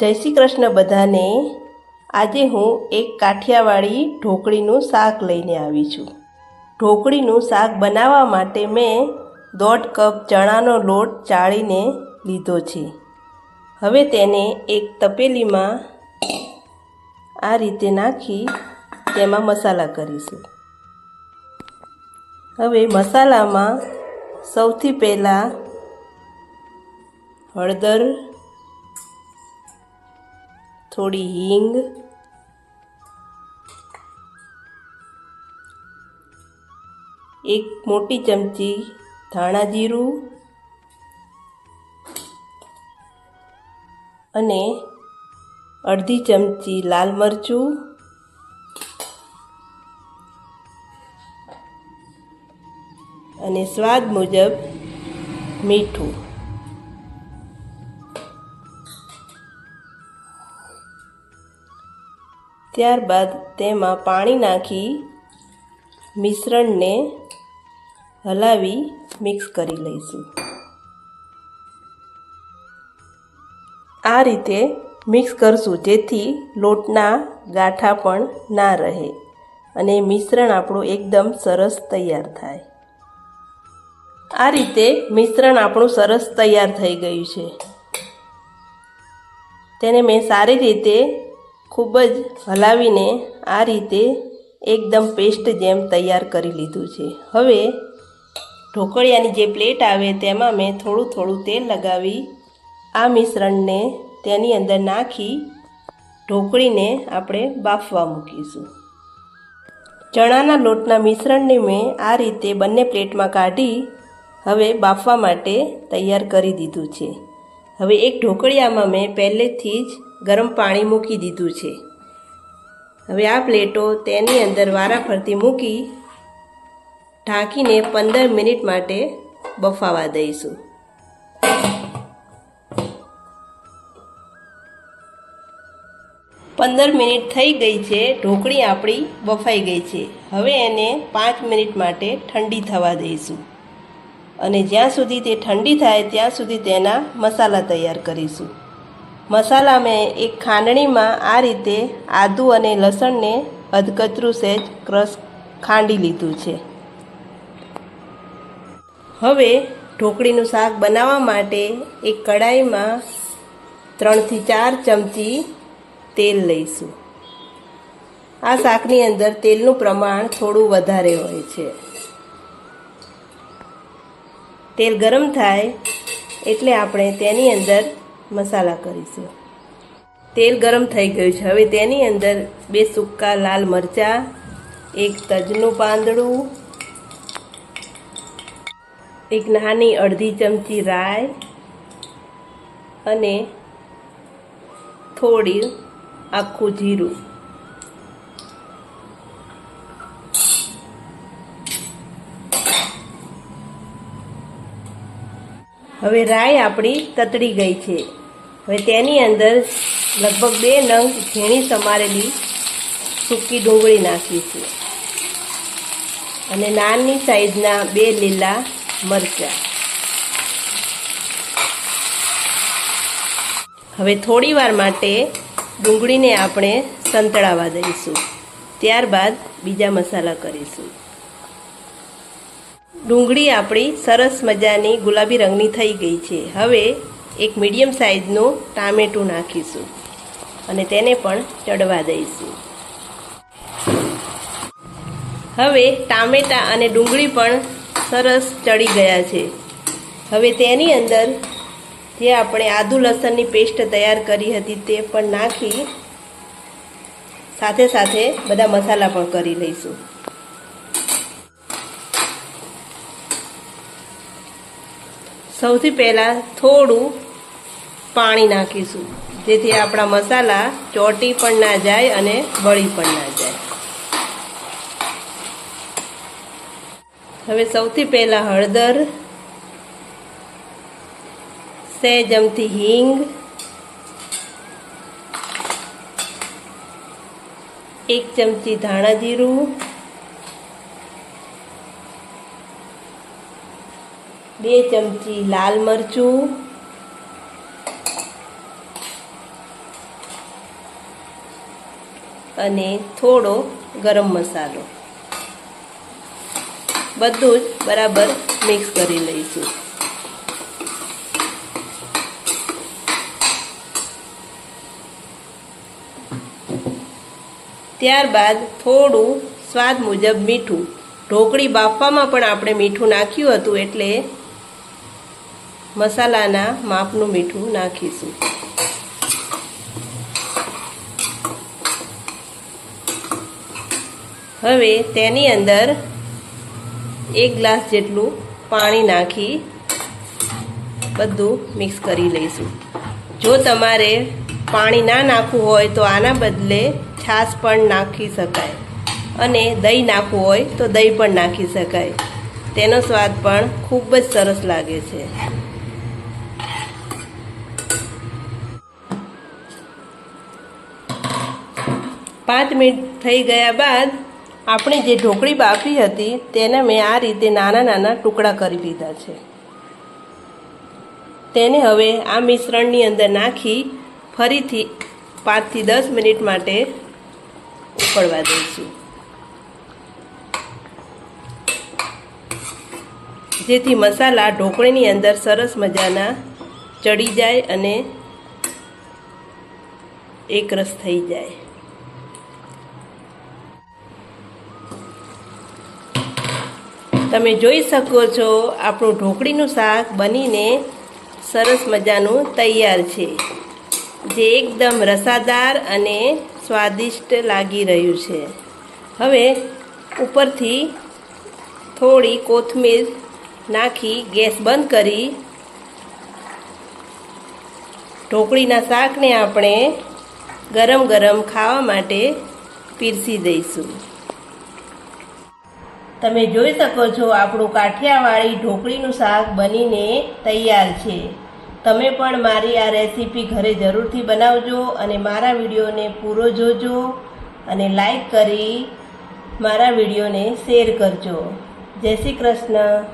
જય શ્રી કૃષ્ણ બધાને. આજે હું એક કાઠિયાવાડી ઢોકળીનું શાક લઈને આવી છું. ઢોકળીનું શાક બનાવવા માટે મેં દોઢ કપ ચણાનો લોટ ચાળીને લીધો છે. હવે તેને એક તપેલીમાં આ રીતે નાખી તેમાં મસાલા કરીશું. હવે મસાલામાં સૌથી પહેલાં હળદર થોડી હિંગ. એક મોટી ચમચી ધાણા જીરું. અને અડધી ચમચી લાલ મરચું. અને સ્વાદ મુજબ મીઠું. ત્યારબાદ તેમાં પાણી નાખી મિશ્રણને હલાવી મિક્સ કરી લઈશું. આ રીતે મિક્સ કરશું જેથી લોટના ગાંઠા પણ ના રહે અને મિશ્રણ આપણું એકદમ સરસ તૈયાર થાય. આ રીતે મિશ્રણ આપણું સરસ તૈયાર થઈ ગયું છે. તેને મેં સારી રીતે ખૂબ જ હલાવીને આ રીતે એકદમ પેસ્ટ જેમ તૈયાર કરી લીધું છે. હવે ઢોકળિયાની જે પ્લેટ આવે તેમાં મેં થોડું થોડું તેલ લગાવી, આ મિશ્રણને તેની અંદર નાખી, ઢોકળીને આપણે બાફવા મૂકીશું. ચણાના લોટના મિશ્રણને મેં આ રીતે બંને પ્લેટમાં કાઢી હવે બાફવા માટે તૈયાર કરી દીધું છે. હવે એક ઢોકળિયામાં મેં પહેલેથી જ ગરમ પાણી મૂકી દીધું છે. હવે આ પ્લેટો તેની અંદર વારાફરતી મૂકી ઢાંકીને પંદર મિનિટ માટે બફાવા દઈશું. પંદર મિનિટ થઈ ગઈ છે, ઢોકળી આપણી બફાઈ ગઈ છે. હવે એને પાંચ મિનિટ માટે ઠંડી થવા દઈશું. અને જ્યાં સુધી તે ઠંડી થાય ત્યાં સુધી તેના મસાલા તૈયાર કરીશું. મસાલા મેં એક ખાંડણીમાં આ રીતે આદું અને લસણને અધકચરું સહેજ ક્રશ ખાંડી લીધું છે. હવે ઢોકળીનું શાક બનાવવા માટે એક કડાઈમાં ત્રણથી ચાર ચમચી તેલ લઈશું. આ શાકની અંદર તેલનું પ્રમાણ થોડું વધારે હોય છે. તેલ ગરમ થાય એટલે આપણે તેની અંદર મસાલા કરીશું. તેલ ગરમ થઈ ગયું છે. હવે તેની અંદર બે સૂકા લાલ મરચાં, એક તજનું પાંદડું, એક નાની અડધી ચમચી રાય અને થોડી આખું જીરું. હવે રાય આપણી તતડી ગઈ છે. હવે તેની અંદર લગભગ બે નંગ ઝીણી સમારેલી સૂકી ડુંગળી નાખીશું અને નાની સાઈઝના બે લીલા મરચાં. હવે થોડી વાર માટે ડુંગળીને આપણે સંતળાવા દઈશું. ત્યારબાદ બીજા મસાલા કરીશું. ડુંગળી આપણી સરસ મજાની ગુલાબી રંગની થઈ ગઈ છે. હવે એક મીડિયમ સાઇઝનું ટામેટું નાખીશું અને તેને પણ ચડવા દઈશું. હવે ટામેટાં અને ડુંગળી પણ સરસ ચડી ગયા છે. હવે તેની અંદર જે આપણે આદુ લસણની પેસ્ટ તૈયાર કરી હતી તે પણ નાખી સાથે સાથે બધા મસાલા પણ કરી લઈશું. સૌથી પહેલાં થોડું પાણી નાખીશું. જેથી આપણા મસાલા ચોટી પણ ના જાય અને બળી પણ ના જાય. હવે સૌથી પહેલાં હળદર સહેજમથી હિંગ, એક ચમચી ધાણા જીરું બે ચમચી લાલ મરચું, અને થોડો ગરમ મસાલો. બધું જ બરાબર મિક્સ કરી લઈશું. ત્યારબાદ થોડું સ્વાદ મુજબ મીઠું. ઢોકળી બાફવામાં પણ આપણે મીઠું નાખ્યું હતું એટલે મસાલાના માપનું મીઠું નાખીશું. હવે તેની અંદર એક ગ્લાસ જેટલું પાણી નાખી બધું મિક્સ કરી લઈશું. જો તમારે પાણી ના નાખવું હોય તો આના બદલે છાશ પણ નાખી શકાય અને દહીં નાખવું હોય તો દહીં પણ નાખી શકાય. તેનો સ્વાદ પણ ખૂબ જ સરસ લાગે છે. પાંચ મિનિટ થઈ ગયા બાદ આપણે જે ઢોકળી બાફી હતી તેને મેં આ રીતે નાના નાના ટુકડા કરી લીધા છે. તેને હવે આ મિશ્રણની અંદર નાખી ફરીથી પાંચથી દસ મિનિટ માટે ઉકળવા દઈશું. જેથી મસાલા ઢોકળીની અંદર સરસ મજાના ચડી જાય અને એકરસ થઈ જાય. તમે જોઈ શકો છો, આપણું ઢોકળીનું શાક બનીને સરસ મજાનું તૈયાર છે, જે એકદમ રસાદાર અને સ્વાદિષ્ટ લાગી રહ્યું છે. હવે ઉપરથી થોડી કોથમીર નાખી, ગેસ બંધ કરી ઢોકળીના શાકને આપણે ગરમ ગરમ ખાવા માટે પીરસી દઈશું. તમે જોઈ શકો છો, આપણું કાઠિયાવાડી ઢોકળીનું શાક બનીને તૈયાર છે. તમે પણ મારી આ રેસીપી ઘરે જરૂરથી બનાવજો અને મારા વિડીયોને પૂરો જોજો અને લાઈક કરી મારા વિડીયોને શેર કરજો. જય શ્રી કૃષ્ણ.